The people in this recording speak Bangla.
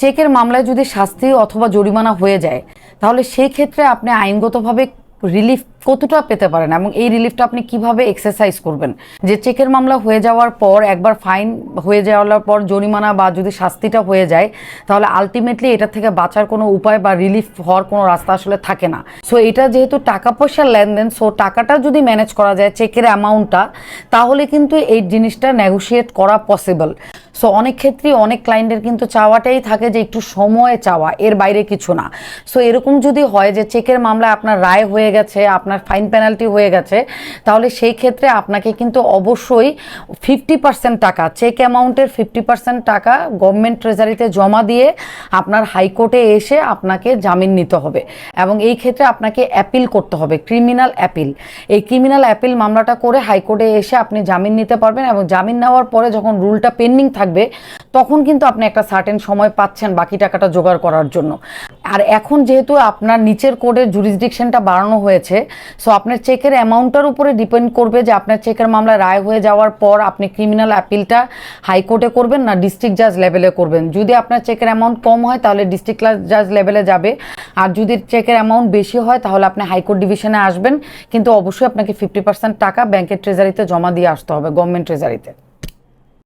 চেকের মামলায় যদি শাস্তি অথবা জরিমানা হয়ে যায়, তাহলে সেই ক্ষেত্রে আপনি আইনগতভাবে রিলিফ কতটা পেতে পারেন এবং এই রিলিফটা আপনি কীভাবে এক্সারসাইজ করবেন? যে চেকের মামলা হয়ে যাওয়ার পর, একবার ফাইন হয়ে যাওয়ার পর জরিমানা বা যদি শাস্তিটা হয়ে যায়, তাহলে আলটিমেটলি এটা থেকে বাঁচার কোনো উপায় বা রিলিফ হওয়ার কোনো রাস্তা আসলে থাকে না। সো এটা যেহেতু টাকা পয়সার লেনদেন সো টাকাটা যদি ম্যানেজ করা যায়, চেকের অ্যামাউন্টটা তাহলে কিন্তু এই জিনিসটা নেগোশিয়েট করা পসিবল সো অনেক ক্ষেত্রেই অনেক ক্লায়েন্টের কিন্তু চাওয়াটাই থাকে যে একটু সময় চাওয়া, এর বাইরে কিছু না। সো এরকম যদি হয় যে চেকের মামলা আপনার রায় হয়ে গেছে, আপনার ফাইন পেনাল্টি হয়ে গেছে, তাহলে সেই ক্ষেত্রে আপনাকে কিন্তু অবশ্যই ফিফটি পার্সেন্ট টাকা চেক অ্যামাউন্টের ফিফটি পার্সেন্ট টাকা গভর্নমেন্ট ট্রেজারিতে জমা দিয়ে আপনার হাইকোর্টে এসে আপনাকে জামিন নিতে হবে। এবং এই ক্ষেত্রে আপনাকে অ্যাপিল করতে হবে ক্রিমিনাল অ্যাপিল এই ক্রিমিনাল অ্যাপিল মামলাটা করে হাইকোর্টে এসে আপনি জামিন নিতে পারবেন এবং জামিন নেওয়ার পরে যখন রুলটা পেন্ডিং থাকবে তখন কিন্তু আপনি একটা সার্টেন সময় পাচ্ছেন বাকি টাকাটা জোগাড় করার জন্য। আর এখন যেহেতু আপনার নিচের কোর্টের জুরিসডিকশনটা বাড়ানো হয়েছে সো আপনার চেকের অ্যামাউন্টটার উপরে ডিপেন্ড করবে যে আপনার চেকের মামলা রায় হয়ে যাওয়ার পর আপনি ক্রিমিনাল অ্যাপিলটা হাইকোর্টে করবেন না ডিস্ট্রিক্ট জাজ লেভেলে করবেন। যদি আপনার চেকের অ্যামাউন্ট কম হয়, তাহলে ডিস্ট্রিক্ট জাজ লেভেলে যাবে। আর যদি চেকের অ্যামাউন্ট বেশি হয়, তাহলে আপনি হাইকোর্ট ডিভিশনে আসবেন। কিন্তু অবশ্যই আপনাকে ফিফটি পার্সেন্ট টাকা ব্যাংকের ট্রেজারিতে জমা দিয়ে আসতে হবে গভর্নমেন্ট ট্রেজারিতে